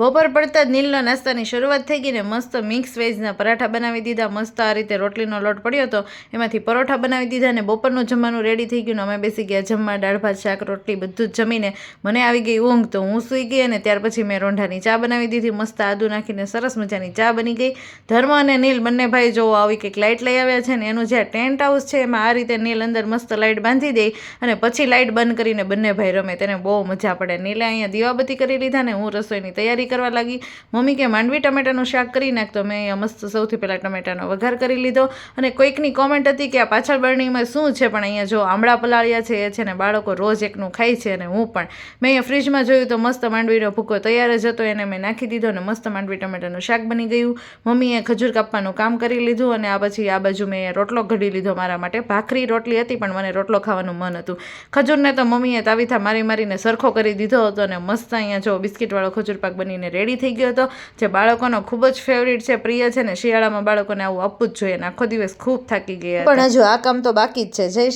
બપોર પડતા જ નીલના નાસ્તાની શરૂઆત થઈ ગઈ ને મસ્ત મિક્સ વેજના પરાઠા બનાવી દીધા. મસ્ત આ રીતે રોટલીનો લોટ પડ્યો હતો એમાંથી પરોઠા બનાવી દીધા ને બપોરનું જમવાનું રેડી થઈ ગયું ને અમે બેસી ગયા. જમવા દાળ, ભાત, શાક, રોટલી બધું જ જમીને મને આવી ગઈ ઊંઘ તો હું સૂઈ ગઈ અને ત્યાર પછી મેં રોંઢાની ચા બનાવી દીધી. મસ્ત આદુ નાખીને સરસ મજાની ચા બની ગઈ. ધર્મ અને નીલ બંને ભાઈ જોવો આવી કંઈક લાઇટ લઈ આવ્યા છે ને એનું જે ટેન્ટ હાઉસ છે એમાં આ રીતે નીલ અંદર મસ્ત લાઇટ બાંધી દે અને પછી લાઇટ બંધ કરીને બંને ભાઈ રમે. તેને બહુ મજા પડે. નીલે અહીંયા દીવાબત્તી કરી લીધા ને હું રસોઈની તૈયારી કરવા લાગી. મમ્મી કે, માંડવી ટમેટાનું શાક કરી નાખ. તો મેં મસ્ત સૌથી પહેલાં ટમેટાનો વઘાર કરી લીધો. અને કોઈકની કોમેન્ટ હતી કે, આ પાછળ બરણીમાં શું છે? પણ અહીંયા જો આમળા પલાળ્યા છે, એ છે ને બાળકો રોજ એકનું ખાય છે અને હું પણ. મેં અહીંયા ફ્રીજમાં જોયું તો મસ્ત માંડવીનો ભૂકો તૈયાર જ હતો, એને મેં નાખી દીધો અને મસ્ત માંડવી ટમેટાનું શાક બની ગયું. મમ્મીએ ખજૂર કાપવાનું કામ કરી લીધું અને આ પછી આ બાજુ મેં રોટલો ઘડી લીધો મારા માટે. ભાખરી રોટલી હતી, પણ મને રોટલો ખાવાનું મન હતું. ખજૂરને તો મમ્મીએ તાવીથા મારી મારીને સરખો કરી દીધો હતો અને મસ્ત અહીંયા જો બિસ્કિટવાળો ખજૂર પાક બનીને રેડી થઈ ગયો હતો. જે બાળકોનો ખૂબ જ ફેવરિટ છે, પ્રિય છે ને શિયાળામાં બાળકોને આવું આપવું જ જોઈએ અને આખો દિવસ ખૂબ થાકી ગયા પણ હજુ આ કામ તો બાકી જ છે, જય